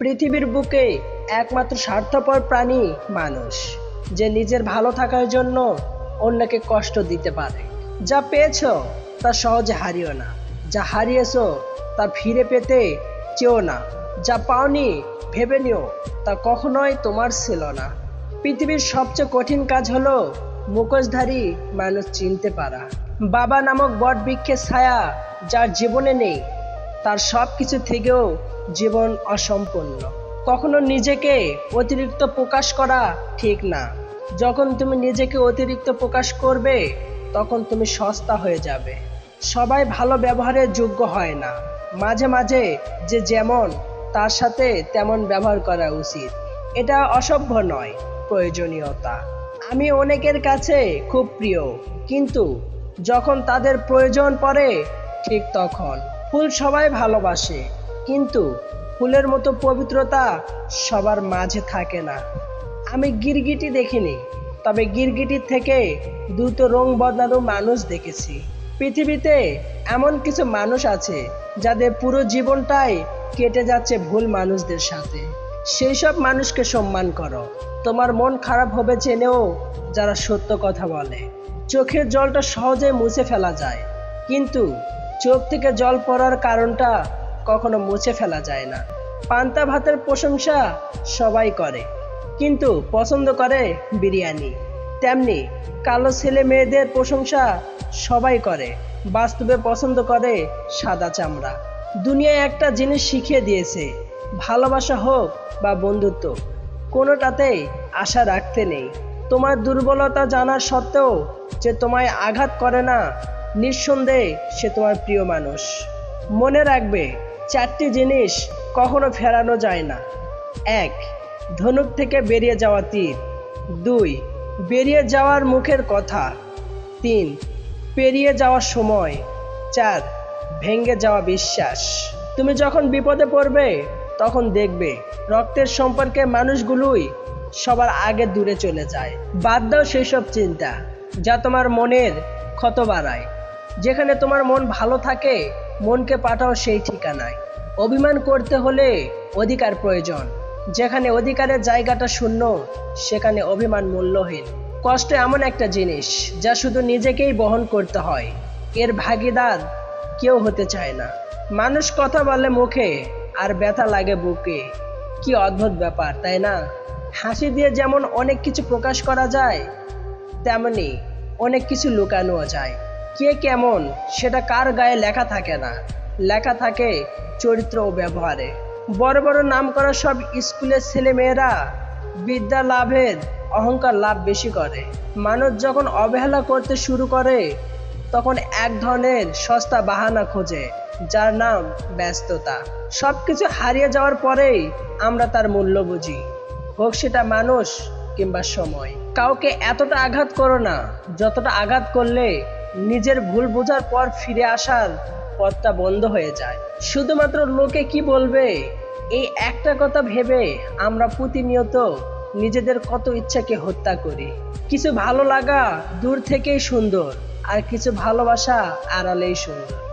পৃথিবীর বুকে একমাত্র স্বার্থপর প্রাণী মানুষ, যে নিজের ভালো থাকার জন্য অন্যকে কষ্ট দিতে পারে। যা পেয়েছ তা সহজে হারিও না, যা হারিয়েছো তা ফিরে পেতে চেও না, যা পাওনি ভেবে নিও, তা কখনোই তোমার ছিল না। পৃথিবীর সবচেয়ে কঠিন কাজ হলো মুখোশধারী মানুষ চিনতে পারা। বাবা নামক বট বৃক্ষের ছায়া যার জীবনে নেই তার সব কিছু থেকেও জীবন অসম্পূর্ণ। কখনো নিজেকে অতিরিক্ত প্রকাশ করা ঠিক না। যখন তুমি নিজেকে অতিরিক্ত প্রকাশ করবে, তখন তুমি সস্তা হয়ে যাবে। সবাই ভালো ব্যবহারের যোগ্য হয় না। মাঝে মাঝে যে যেমন, তার সাথে তেমন ব্যবহার করা উচিত। এটা অসভ্য নয়, প্রয়োজনীয়তা। আমি অনেকের কাছে খুব প্রিয়, কিন্তু যখন তাদের প্রয়োজন পড়ে, ঠিক তখন। ফুল সবাই ভালোবাসে, কিন্তু ফুলের মতো পবিত্রতা সবার মাঝে থাকে না। আমি গিরগিটি দেখিনি, তবে গিরগিটির থেকে দ্রুত রং বদলানো মানুষ দেখেছি। পৃথিবীতে এমন কিছু মানুষ আছে, যাদের পুরো জীবনটাই কেটে যাচ্ছে ভুল মানুষদের সাথে। সেই সব মানুষকে সম্মান করো। তোমার মন খারাপ হবে জেনেও যারা সত্য কথা বলে। চোখের জলটা সহজে মুছে ফেলা যায়। কিন্তু চোখ থেকে জল পড়ার কারণটা কখনো মুছে ফেলা যায় না। পান্তা ভাতের প্রশংসা সবাই করে, কিন্তু পছন্দ করে বিরিয়ানি। তেমনি কালো ছেলে মেয়েদের প্রশংসা সবাই করে, বাস্তবে পছন্দ করে সাদা চামড়া। দুনিয়ায় একটা জিনিস শিখিয়ে দিয়েছে, ভালোবাসা হোক বা বন্ধুত্ব কোনোটাতেই আশা রাখতে নেই। তোমার দুর্বলতা জানার সত্ত্বেও যে তোমায় আঘাত করে না নিঃসন্দেহে সে তোমার প্রিয় মানুষ। মনে রাখবে, চারটি জিনিস কখনো ফেরানো যায় না। এক, ধনুক থেকে বেরিয়ে যাওয়া তীর। দুই, বেরিয়ে যাওয়ার মুখের কথা। তিন, পেরিয়ে যাওয়ার সময়। চার, ভেঙে যাওয়া বিশ্বাস। তুমি যখন বিপদে পড়বে, তখন দেখবে রক্তের সম্পর্কে মানুষগুলোই সবার আগে দূরে চলে যায়। বাদ দাও সেই সব চিন্তা যা তোমার মনের ক্ষত বাড়ায়। যেখানে তোমার মন ভালো থাকে, মনকে পাঠাও সেই ঠিকানায়। অভিমান করতে হলে অধিকার প্রয়োজন। যেখানে অধিকারের জায়গাটা শূন্য, সেখানে অভিমান মূল্যহীন। কষ্ট এমন একটা জিনিস, যা শুধু নিজেকেই বহন করতে হয়। এর ভাগিদার কেউ হতে চায় না। মানুষ কথা বলে মুখে, আর ব্যথা লাগে বুকে। কি অদ্ভুত ব্যাপার, তাই না? হাসি দিয়ে যেমন অনেক কিছু প্রকাশ করা যায়, তেমনি অনেক কিছু লুকানোও যায়। কে কেমন, সেটা কার গায়ে লেখা থাকে না। লেখা থাকে চরিত্র ও ব্যবহারে। বড় বড় নাম করা সব স্কুলের ছেলে মেয়েরা বিদ্যা লাভের অহংকার লাভ বেশি করে। মানুষ যখন অবহেলা করতে শুরু করে, তখন এক ধরনের সস্তা বাহানা খোঁজে, যার নাম ব্যস্ততা। সব কিছু হারিয়ে যাওয়ার পরেই আমরা তার মূল্য বুঝি। হোক সেটা মানুষ কিংবা সময়। কাউকে এতটা আঘাত করো না। যতটা আঘাত করলে নিজের ভুল বোঝার পর ফিরে আসার পথটা বন্ধ হয়ে যায়। শুধুমাত্র লোকে কি বলবে? এই একটা কথা ভেবে আমরা প্রতিনিয়ত নিজেদের কত ইচ্ছাকে হত্যা করি। কিছু ভালো লাগা দূর থেকেই সুন্দর, আর কিছু ভালোবাসা আড়ালেই সুন্দর।